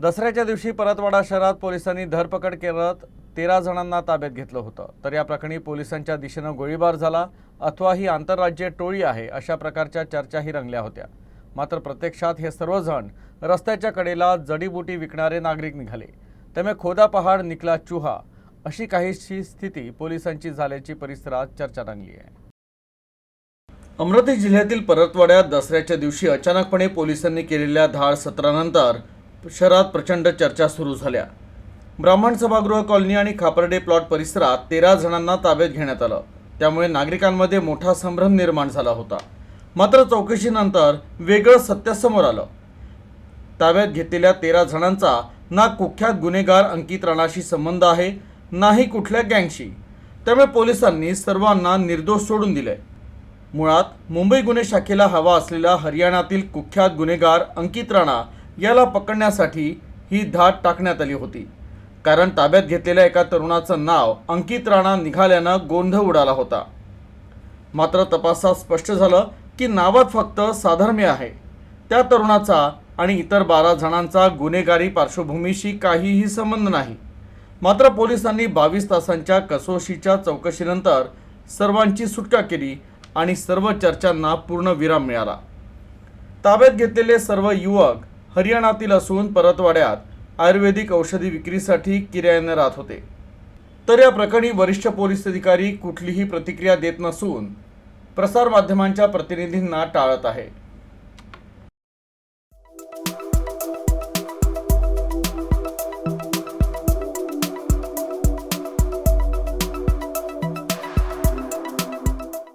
दसऱ्याच्या दिवशी परतवाडा शहरात पोलिसांनी धरपकड करत तेरा जणांना ताब्यात घेतलं होतं. तर या प्रकरणी पोलिसांच्या दिशेनं गोळीबार झाला अथवा ही आंतरराज्य टोळी आहे अशा प्रकारच्या चर्चाही रंगल्या होत्या. मात्र प्रत्यक्षात हे सर्वजण रस्त्याच्या कडेला जडीबुटी विकणारे नागरिक निघाले. त्यामुळे खोदा पहाड निकला चुहा अशी काहीशी स्थिती पोलिसांची झाल्याची परिसरात चर्चा रंगली आहे. अमरावती जिल्ह्यातील परतवाड्यात दसऱ्याच्या दिवशी अचानकपणे पोलिसांनी केलेल्या धाड सत्रानंतर शहरात प्रचंड चर्चा सुरू झाल्या. ब्राह्मण सभागृह कॉलनी आणि खापर्डे प्लॉट परिसरात तेरा जणांना ताब्यात घेण्यात आलं. त्यामुळे नागरिकांमध्ये मोठा संभ्रम निर्माण झाला होता. मात्र चौकशीनंतर वेगळं सत्य समोर आलं. ताब्यात घेतलेल्या तेरा जणांचा ना कुख्यात गुन्हेगार अंकित राणाशी संबंध आहे नाही कुठल्या गँगशी. त्यामुळे पोलिसांनी सर्वांना निर्दोष सोडून दिले. मुळात मुंबई गुन्हे शाखेला हवा असलेला हरियाणातील कुख्यात गुन्हेगार अंकित राणा याला पकडण्यासाठी ही धाड टाकण्यात आली होती. कारण ताब्यात घेतलेल्या एका तरुणाचं नाव अंकित राणा निघाल्यानं गोंधळ उडाला होता. मात्र तपासात स्पष्ट झालं की नावात फक्त साधर्म्य आहे. त्या तरुणाचा आणि इतर बारा जणांचा गुन्हेगारी पार्श्वभूमीशी काहीही संबंध नाही. मात्र पोलिसांनी बावीस तासांच्या कसोशीच्या चौकशीनंतर सर्वांची सुटका केली आणि सर्व चर्चांना पूर्ण विराम मिळाला. ताब्यात घेतलेले सर्व युवक हरियाणातील असून परतवाड्यात आयुर्वेदिक औषधी विक्रीसाठी किरायाने राहत होते. तर या प्रकरणी वरिष्ठ पोलीस अधिकारी कुठलीही प्रतिक्रिया देत नसून प्रसारमाध्यमांच्या प्रतिनिधींना टाळत आहे.